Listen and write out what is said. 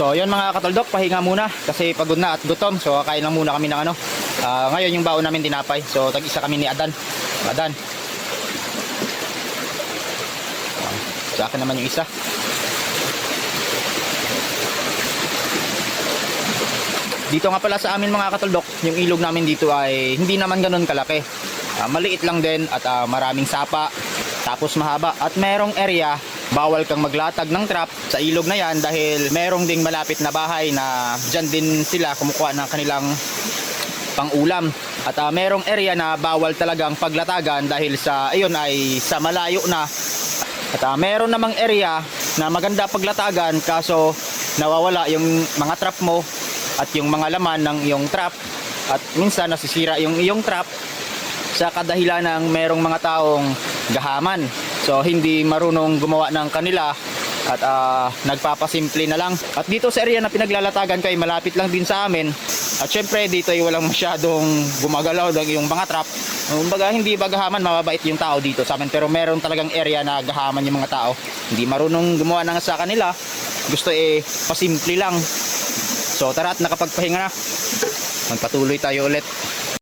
So yun mga katuldok, pahinga muna kasi pagod na at gutom. So kain lang muna kami ng ano. Ah, ngayon yung baon namin tinapay. So tag-isa kami ni Adan. Adan. Sa akin naman yung isa. Dito nga pala sa amin mga katuldok, yung ilog namin dito ay hindi naman ganun kalaki. Ah, maliit lang din at ah, maraming sapa, tapos mahaba. At merong area, bawal kang maglatag ng trap sa ilog na yan dahil merong ding malapit na bahay na dyan din sila kumukuha ng kanilang pang-ulam. At ah, merong area na bawal talagang paglatagan dahil sa ayun ay sa malayo na. At ah, meron namang area na maganda paglatagan kaso nawawala yung mga trap mo at yung mga laman ng iyong trap at minsan nasisira yung iyong trap sa kadahilan ng merong mga taong gahaman. So hindi marunong gumawa ng kanila at ah, nagpapasimple na lang. At dito sa area na pinaglalatagan ko ay malapit lang din sa amin. At syempre dito ay walang masyadong gumagalaw ng yung mga trap. Kumbaga hindi ba gahaman, mababait yung tao dito sa amin. Pero meron talagang area na gahaman yung mga tao. Hindi marunong gumawa ng sa kanila. Gusto eh pasimple lang. So tara at nakapagpahinga na. Magpatuloy tayo ulit.